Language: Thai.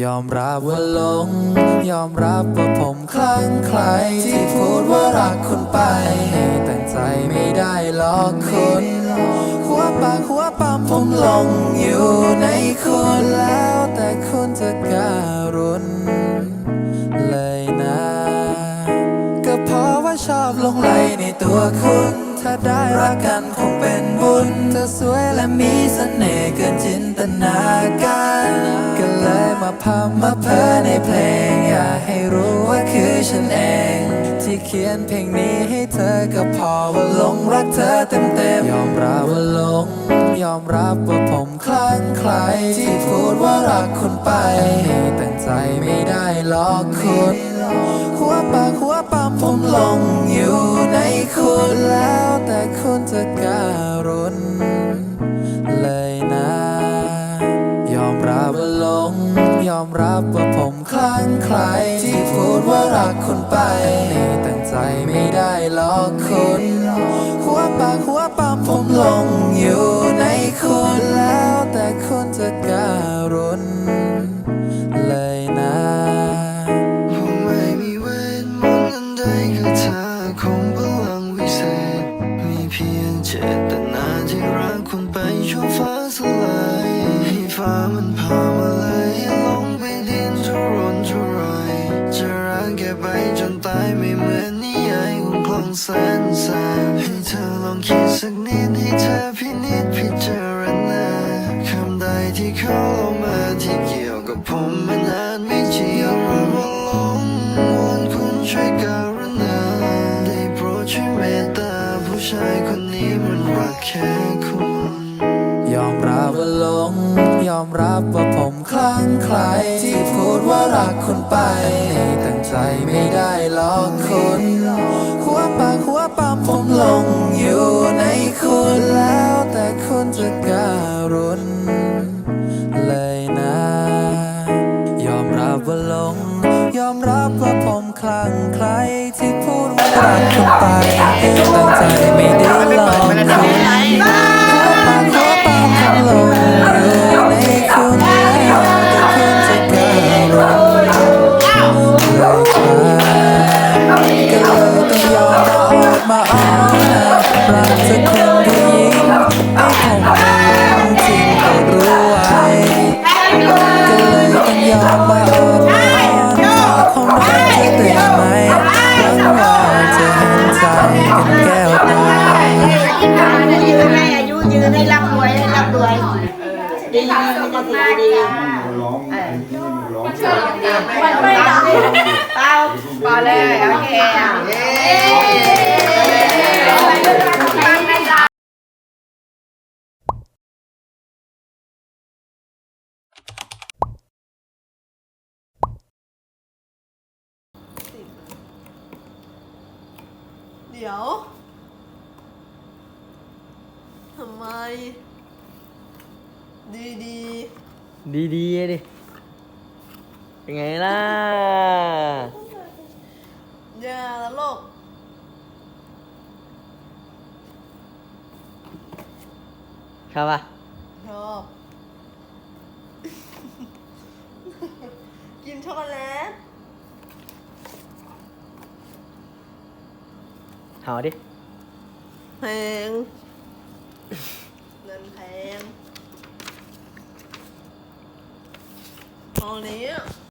ยอมรับว่าหลง ยอมรับว่าผมคลั่งไคล้ที่พูดว่ารักคุณไป แต่ใจไม่ได้หลอกคุณหัวปากหัวปั๊มผมหลงอยู่ในคุณแล้วแต่คุณจะการุณเลยนะ ก็เพราะว่าชอบหลงไหลในตัวคุณ ถ้าได้รักกันคงเป็นบุญเธอสวยและมีเสน่ห์เกินจินตนาการ ก็เลยมาพมาเพ้อในเพลง อยากให้รู้ว่าคือฉันเอง ที่เขียนเพลงนี้ให้เธอก็พอว่าหลงรักเธอเต็มเต็มยอมรับว่าหลง ยอมรับว่าผมคลั่งไคล้ที่พูดว่ารักคุณไปแต่ใจไม่ได้หลอกคุณหัวปากหัวปั๊มผมหลงอยู่ในคุณแล้วแต่คุณจะการุณ อมรับว่าผมคลั่งไคล้ที่พูดว่ารักคุณไปแต่ใจไม่ได้หลอกคุณ หัวปากหัวปั๊มผมหลงอยู่ในคุณแล้วแต่คุณจะการุณเลยนะคงไม่มีเวทมนต์อันใดคือเธอคงพลังวิเศษ มีเพียงเจตนาที่รักคุณไปชั่วฟ้าสลายให้ฟ้ามันพา สนแสบให้เธอลองคิดสักนิดให้เธอพินิจพิจารณาคำใดที่เขาลงมาที่เกี่ยวกับผมมันอาจไม่จริงรู้ว่าหลงวอนคุณช่วยการุณาได้โปรดช่วยเมตตาผู้ชายคนนี้มันรักแค่คุณยอมรับว่าหลง ยอมรับว่าผมคลั่งไคล้ที่พูดว่ารักคุณไปแต่ใจไม่ได้หลอกคุณ ปากหัวปั๊มผมลงอยู่ในคุณแล้วแต่คุณจะการุนเลยนะ ยอมรับว่าลง ยอมรับว่าผมคลั่งใครที่พูดว่ารักคุณไปตั้งใจไม่ได้ลองคุณ ดีดีดีดีร้องไอ้นี่มันร้องมันไม่ดังเป้าพอเลยโอเคเย้เดี๋ยวทำไม ดีดีดีๆดิเป็นไงล่ะๆอย่าละโลกครับป่ะชอบกินช็อกโกแลตหาดิแพงเงินแพง ตอนนี้อะ